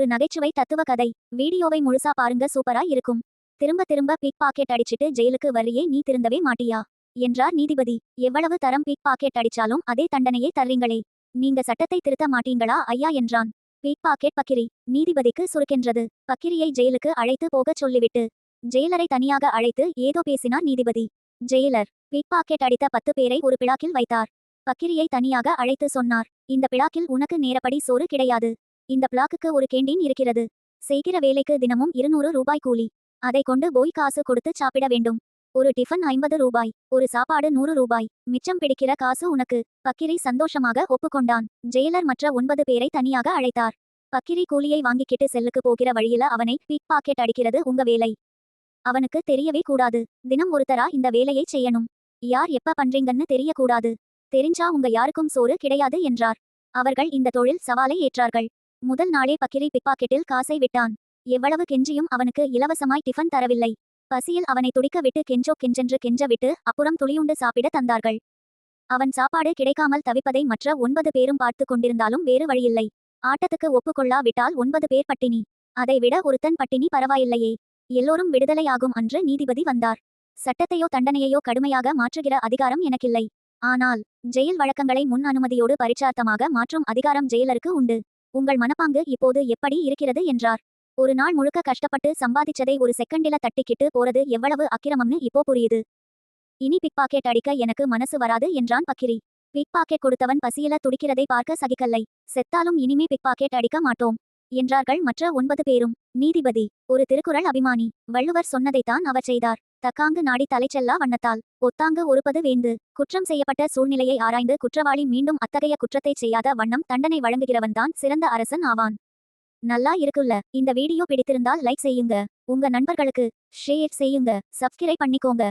ஒரு நகைச்சுவை தத்துவ கதை. வீடியோவை முழுசா பாருங்க சூப்பரா இருக்கும். திரும்ப திரும்ப பிக் பாக்கெட் அடிச்சிட்டு ஜெயிலுக்கு வரியே நீ திருந்தவே மாட்டியா? என்றார் நீதிபதி. எவ்வளவு தரம் பிக் பாக்கெட் அடிச்சாலும் அதே தண்டனையே தர்றீங்களே. நீங்க சட்டத்தை திருத்த மாட்டீங்களா ஐயா? என்றான். Pick pocket Pakkiri. நீதிபதிக்கு சுருக்கென்றது. பக்கிரியை ஜெயிலுக்கு அழைத்து போகச் சொல்லிவிட்டு ஜெயிலரை தனியாக அழைத்து ஏதோ பேசினார் நீதிபதி. ஜெயிலர். பிக் பாக்கெட் அடித்த பத்து பேரை ஒரு பிளாக்கில் வைத்தார். பக்கிரியை தனியாக அழைத்து சொன்னார். இந்த பிளாக்கில் உனக்கு நேரப்படி சோறு கிடையாது. இந்த பிளாக்குக்கு ஒரு கேண்டீன் இருக்கிறது. செய்கிற வேலைக்கு தினமும் இருநூறு ரூபாய் கூலி. அதை கொண்டு போய் காசு கொடுத்து சாப்பிட வேண்டும். ஒரு டிஃபன் ஐம்பது ரூபாய் ஒரு சாப்பாடு நூறு ரூபாய். மிச்சம் பிடிக்கிற காசு உனக்கு. பக்கிரி சந்தோஷமாக ஒப்புக்கொண்டான். ஜெயிலர் மற்ற ஒன்பது பேரை தனியாக அழைத்தார். பக்கிரி கூலியை வாங்கிக்கிட்டு செல்லுக்கு போகிற வழியில அவனை பிக் பாக்கெட் அடிக்கிறது உங்க வேலை. அவனுக்கு தெரியவே கூடாது. தினம் ஒருத்தரா இந்த வேலையை செய்யணும். யார் எப்ப பண்றீங்கன்னு தெரியக்கூடாது. தெரிஞ்சா உங்க யாருக்கும் சோறு கிடையாது என்றார். அவர்கள் இந்த தொழில் சவாலை ஏற்றார்கள். முதல் நாளே பக்கிரி பிக்பாக்கெட்டில் காசை விட்டான். எவ்வளவு கெஞ்சியும் அவனுக்கு இலவசமாய் டிஃபன் தரவில்லை. பசியில் அவனை துடிக்க விட்டு கெஞ்சோ கெஞ்சென்று கெஞ்ச விட்டு அப்புறம் துளியுண்டு சாப்பிட தந்தார்கள். அவன் சாப்பாடு கிடைக்காமல் தவிப்பதை மற்ற ஒன்பது பேரும் பார்த்து கொண்டிருந்தாலும் வேறு வழியில்லை. ஆட்டத்துக்கு ஒப்புக்கொள்ளாவிட்டால் ஒன்பது பேர் பட்டினி. அதைவிட ஒருத்தன் பட்டினி பரவாயில்லையே. எல்லோரும் விடுதலையாகும் அன்று நீதிபதி வந்தார். சட்டத்தையோ தண்டனையையோ கடுமையாக மாற்றுகிற அதிகாரம் எனக்கில்லை. ஆனால் ஜெயில் வழக்கங்களை முன் அனுமதியோடு பரிச்சார்த்தமாக மாற்றும் அதிகாரம் ஜெயிலருக்கு உண்டு. உங்கள் மனப்பாங்கு இப்போது எப்படி இருக்கிறது என்றார். ஒரு நாள் முழுக்க கஷ்டப்பட்டு சம்பாதிச்சதை ஒரு செகண்டில தட்டிக்கிட்டு போறது எவ்வளவு அக்கிரமம்னு இப்போ புரியுது. இனி பிக் பாக்கெட் அடிக்க எனக்கு மனசு வராது என்றான் பக்கிரி. பிக் பாக்கெட் கொடுத்தவன் பசியில துடிக்கிறதை பார்க்க சகிக்கல்லை செத்தாலும் இனிமே பிக் பாக்கெட் அடிக்க மாட்டோம். என்றார்கள் மற்ற ஒன்பது பேரும். நீதிபதி ஒரு திருக்குறள் அபிமானி. வள்ளுவர் சொன்னதைத்தான் அவர் செய்தார். தக்காங்கு நாடி தலைச்செல்லா வண்ணத்தால். ஒத்தாங்கு ஒருப்பது வேந்து. குற்றம் செய்யப்பட்ட சூழ்நிலையை ஆராய்ந்து குற்றவாளி மீண்டும் அத்தகைய குற்றத்தை செய்யாத வண்ணம் தண்டனை வழங்குகிறவன்தான் சிறந்த அரசன் ஆவான். நல்லா இருக்குல்ல. இந்த வீடியோ பிடித்திருந்தால் லைக் செய்யுங்க. உங்க நண்பர்களுக்கு ஷேர் செய்யுங்க. சப்ஸ்கிரைப் பண்ணிக்கோங்க.